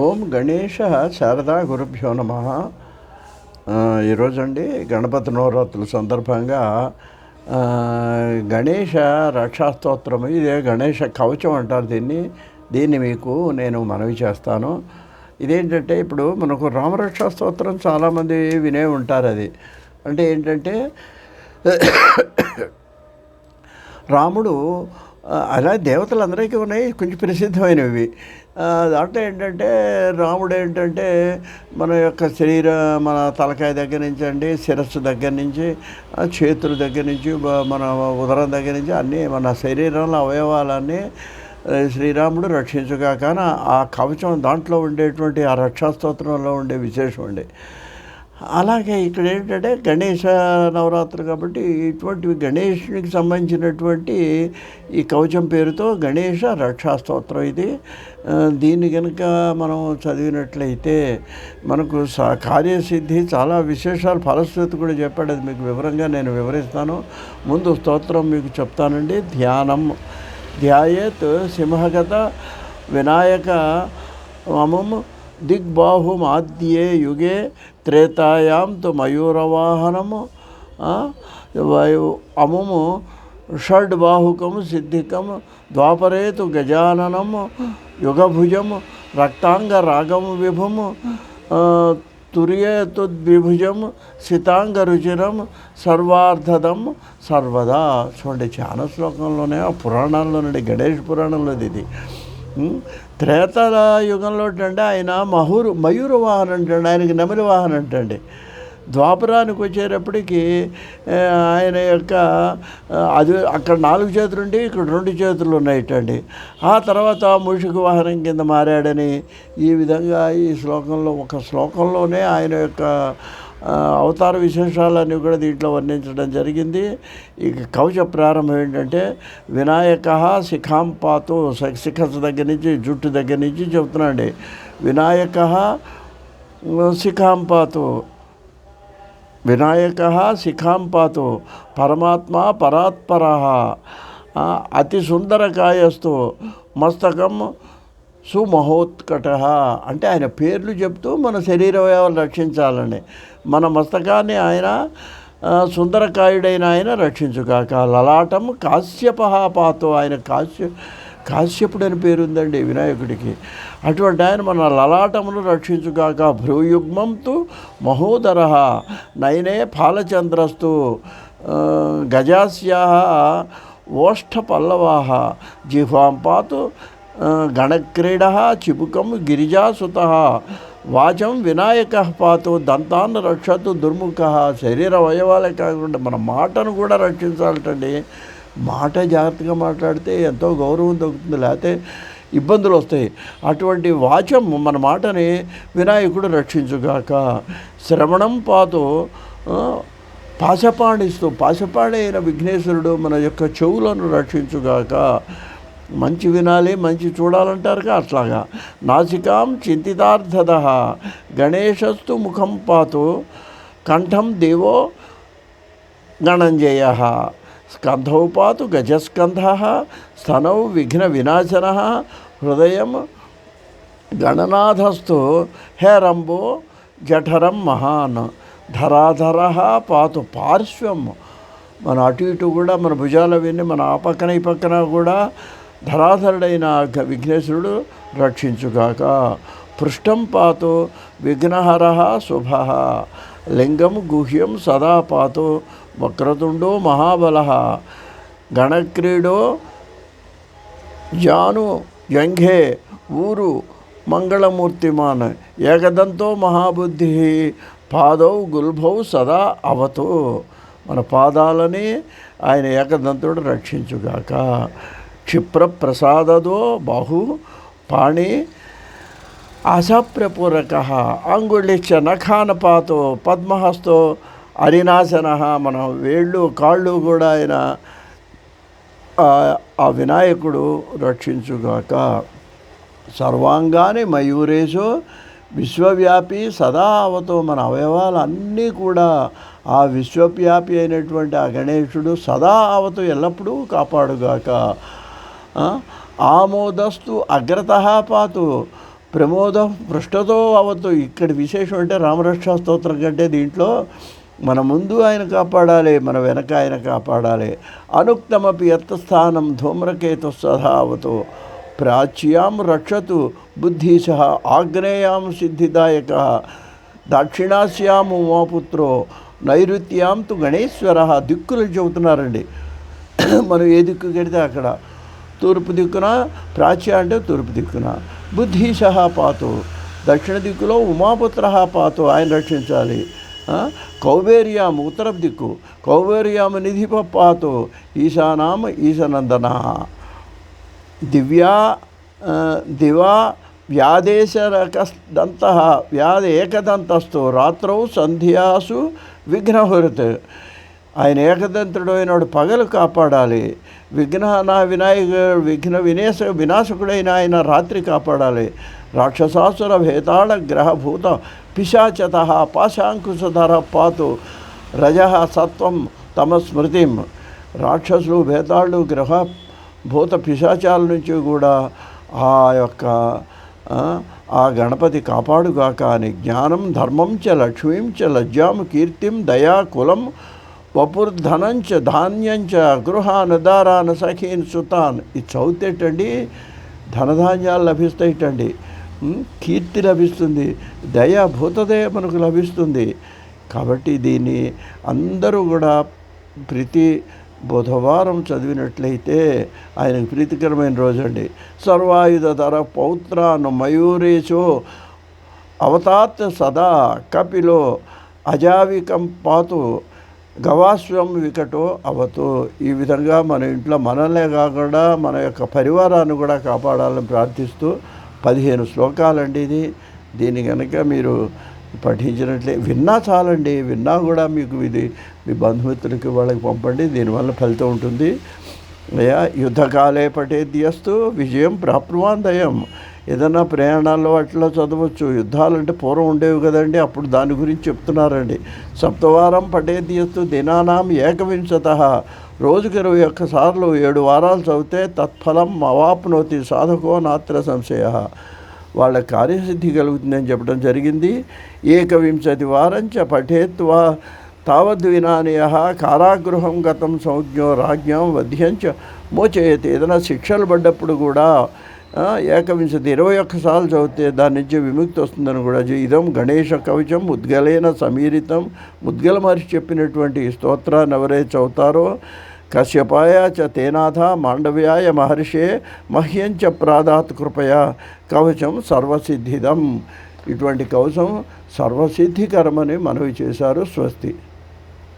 ఓం గణేష శారదా గురుభ్యో నమ. ఈరోజండి గణపతి నవరాత్రుల సందర్భంగా గణేష రక్షాస్తోత్రం ఇదే గణేష కవచం అంటారు దీన్ని. దీన్ని మీకు నేను మనవి చేస్తాను. ఇదేంటంటే ఇప్పుడు మనకు రామరక్షా స్తోత్రం చాలామంది వినే ఉంటారు అది. అంటే ఏంటంటే రాముడు అలా దేవతలందరికీ ఉన్నాయి కొంచెం ప్రసిద్ధమైనవి. దాంట్లో ఏంటంటే రాముడు ఏంటంటే మన యొక్క శరీర మన తలకాయ దగ్గర నుంచి అండి శిరస్సు దగ్గర నుంచి చేతుల దగ్గర నుంచి మన ఉదరం దగ్గర నుంచి అన్నీ మన శరీరంలో అవయవాలన్నీ శ్రీరాముడు రక్షించుగా కానీ ఆ కవచం దాంట్లో ఉండేటువంటి ఆ రక్షాస్తోత్రంలో ఉండే విశేషం అండి. అలాగే ఇక్కడ ఏంటంటే గణేష నవరాత్రి కాబట్టి ఇటువంటివి గణేషునికి సంబంధించినటువంటి ఈ కవచం పేరుతో గణేష రక్షాస్తోత్రం ఇది. దీన్ని కనుక మనం చదివినట్లయితే మనకు స కార్యసిద్ధి చాలా విశేషాలు ఫలశ్రుతి కూడా చెప్పాడు. అది మీకు వివరంగా నేను వివరిస్తాను. ముందు స్తోత్రం మీకు చెప్తానండి. ధ్యానం. ధ్యాయేత్ సింహగత వినాయక మమం దిగ్బాహుమాద్యే యుగే త్రేతాయాం తు మయూరవాహనము అముము షడ్ అమము షడ్బాహుకము సిద్ధికము ద్వాపరే గజాననము యుగభుజము రక్తాంగ రాగము విభుము ఆ, తుద్విభుజం సితాంగ రుచిరం సర్వార్థదం సర్వదా చూడండి చాలా శ్లోకంలోనే ఆ పురాణాల్లోనండి గణేష్ పురాణంలోది ఇది త్రేతల యుగంలో అంటే ఆయన మహూరు మయూర వాహనం అంటండి ఆయనకి నెమలి వాహనం అంటండి. ద్వాపరానికి వచ్చేటప్పటికి ఆయన యొక్క అది అక్కడ నాలుగు చేతులు ఉండి ఇక్కడ రెండు చేతులు ఉన్నాయిటండి. ఆ తర్వాత మూషిక వాహనం కింద మారాడని ఈ విధంగా ఈ శ్లోకంలో ఒక శ్లోకంలోనే ఆయన యొక్క అవతార విశేషాలన్నీ కూడా దీంట్లో వర్ణించడం జరిగింది. ఇక కవచ ప్రారంభం ఏంటంటే వినాయక శిఖాంపాతో శిఖస్ దగ్గర నుంచి జుట్టు దగ్గర నుంచి చెబుతున్నాండి వినాయక శిఖాంపాతో వినాయక శిఖాంపాతో పరమాత్మ పరాత్పర. అతి సుందరకాయస్తు మస్తకం సుమహోత్కట అంటే ఆయన పేర్లు చెప్తూ మన శరీర అవయవాలు రక్షించాలని మన మస్తకాన్ని ఆయన సుందరకాయుడైన ఆయన రక్షించుగాక లలాటం కాశ్యపహాపాతో ఆయన కాశ్య కాశ్యపుడు అని పేరుందండి వినాయకుడికి. అటువంటి ఆయన మన లలాటమును రక్షించుగాక భ్రూయుగ్మంతు మహోదర నయనే ఫాలచంద్రస్తు గజాస్యా ఓష్ఠ పల్లవాహ జిహ్వాం పాతు గణక్రీడ చిపుకం గిరిజాసుత వాచం వినాయక పాతో దంతాన్ని రక్షతు దుర్ముఖ శరీర అవయవాలే కాకుండా మన మాటను కూడా రక్షించాలటండి. మాట జాగ్రత్తగా మాట్లాడితే ఎంతో గౌరవం దొరుకుతుంది లేకపోతే ఇబ్బందులు వస్తాయి. అటువంటి వాచం మన మాటని వినాయకుడు రక్షించుగాక శ్రవణం పాతో పాశపాణిస్తూ పాశపాణి అయిన విఘ్నేశ్వరుడు మన యొక్క చెవులను రక్షించుగాక మంచి వినాలి మంచి చూడాలంటారుగా అట్లాగా. నాసికాం చింతితార్థద. గణేశస్తు ముఖం పాతు కంఠం దేవో గణంజయ. స్కంధౌ పాతు గజస్కంధ స్తనౌ విఘ్న వినాశన. హృదయం గణనాథస్థు హేరంబో జఠరం మహాన్. ధరాధర పాతు పార్శ్వం. మన అటు ఇటు కూడా మన భుజాల విని మన ఆ పక్కన ఈ పక్కన కూడా ధరాధరుడైన విఘ్నేశ్వరుడు రక్షించుగాక. పృష్టం పాతో విఘ్నహర శుభ. లింగం గుహ్యం సదా పాతో వక్రతుండో మహాబల. గణక్రీడో జాను జంఘే ఊరు మంగళమూర్తిమాన్. ఏకదంతో మహాబుద్ధి పాదౌ గుల్భౌ సదా అవతు. మన పాదాలని ఆయన ఏకదంతుడు రక్షించుగాక. క్షిప్ర ప్రసాదదో బాహు పాణి ఆశాప్రపూరక అంగుళిచ్చ నఖానపాతో పద్మహస్తో అరినాశన మన వేళ్ళు కాళ్ళు కూడా ఆయన ఆ- వినాయకుడు రక్షించుగాక. సర్వాంగాని మయూరేశు విశ్వవ్యాపి సదా అవతో మన అవయవాలన్నీ కూడా ఆ విశ్వవ్యాపి అయినటువంటి ఆ గణేశుడు సదా అవతూ ఎల్లప్పుడూ కాపాడుగాక. ఆమోదస్తు అగ్రత పాతు. ప్రమోదం పృష్ఠతో అవద్దు. ఇక్కడ విశేషం అంటే రామరక్షా స్తోత్రం కంటే దీంట్లో మన ముందు ఆయన కాపాడాలి మన వెనక ఆయన కాపాడాలి. అనుక్తమపి యత్స్థానం ధూమ్రకేతు సదావతు ప్రాచ్యాం రక్షతు బుద్ధిశ ఆగ్నేయాం సిద్ధిదాయక. దక్షిణాస్యాం ఉమాపుత్రో నైరుత్యాం తు గణేశ్వర. దిక్కులు చెబుతున్నారండి. మనం ఏ దిక్కు కడితే అక్కడ. తూర్పు దిక్కున ప్రాచ్య అంటే తూర్పు దిక్కున. బుద్ధీశ పాతు. దక్షిణ దిక్కులో ఉమాపుత్ర పాతు. ఆయన రక్షించాలి. కౌబేరియాము ఉత్తర దిక్కు. కౌబేరియాము నిధిప పాతు. ఈశానామ ఈశనందన. దివ్యా దివా వ్యాదేశరకదంత వ్యాధ ఏకదంతస్థు రాత్రౌ సంధ్యాసు విఘ్నహురత్ ఆయన ఏకదంతుడు అయినాడు పగలు కాపాడాలి. విఘ్న వినాయక విఘ్న వినేశ వినాశకుడైన ఆయన రాత్రి కాపాడాలి. రాక్షసాసుర భేతాళ గ్రహభూత పిశాచత పాశాంకుశధర పాతు రజ సత్వం తమ స్మృతిం. రాక్షసులు భేతాళ్ళు గ్రహ భూత పిశాచాల నుంచి కూడా ఆ యొక్క ఆ, ఆ గణపతి కాపాడుగాక అని జ్ఞానం ధర్మం చ లక్ష్మీం చ లజ్జాం కీర్తిం దయా కులం వపుర్ధనంచ ధాన్యంచ గృహాన్ దారాన్ సఖీన్ సుతాన్. ఇది చదివితేటండి ధనధాన్యాలు లభిస్తాయిటండి. కీర్తి లభిస్తుంది. దయ భూతదయ మనకు లభిస్తుంది. కాబట్టి దీన్ని అందరూ కూడా ప్రతి బుధవారం చదివినట్లయితే ఆయనకు ప్రీతికరమైన రోజు అండి సర్వాయుధ ధర పౌత్రాను మయూరేశో అవతాత్ సదా కపిలో అజావికం పాతు గవాస్వం వికటో అవతు. ఈ విధంగా మన ఇంట్లో మనల్నే కాకుండా మన యొక్క పరివారాన్ని కూడా కాపాడాలని ప్రార్థిస్తూ పదిహేను శ్లోకాలండి ఇది. దీన్ని కనుక మీరు పఠించినట్లే విన్నా చాలండి. విన్నా కూడా మీకు ఇది మీ బంధుమిత్రులకి వాళ్ళకి పంపండి. దీనివల్ల ఫలితం ఉంటుంది. అయ్యా యుద్ధకాలే పఠేద్యస్తు విజయం ప్రాప్నువాన్ దయం ఏదైనా ప్రయాణాల్లో అట్లా చదవచ్చు. యుద్ధాలు అంటే పూర్వం ఉండేవి కదండి. అప్పుడు దాని గురించి చెప్తున్నారండి. సప్తవారం పఠేద్యస్తు దినానాం ఏకవింశత. రోజుకి ఇరవై ఒక్కసార్లు ఏడు వారాలు చదివితే తత్ఫలం అవాప్నోతి సాధకో నాత్ర సంశయ. వాళ్ళ కార్యసిద్ధి కలుగుతుందని చెప్పడం జరిగింది. ఏకవింశతి వారంచ పఠేత్వా తావద్వినానయ కారాగృహం గతం సంజ్ఞో రాజ్ఞం వధ్యంచ మోచేయతి. ఏదైనా శిక్షలు పడ్డప్పుడు కూడా ఏకవింశతి. ఇరవై ఒక్కసార్లు చదివితే దాని నుంచి విముక్తి వస్తుందని కూడా ఇదం గణేష కవచం ముద్గలైన సమీరితం. ముద్గల మహర్షి చెప్పినటువంటి స్తోత్రాన్ని ఎవరైతే చదువుతారో? కశ్యపాయ చ తేనాథ మాండవ్యాయ మహర్షే మహ్యంచ ప్రాదాత్ కృపయా. కవచం సర్వసిద్ధిదం. ఇటువంటి కవచం సర్వసిద్ధికరమని మనవి చేశారు స్వస్తి.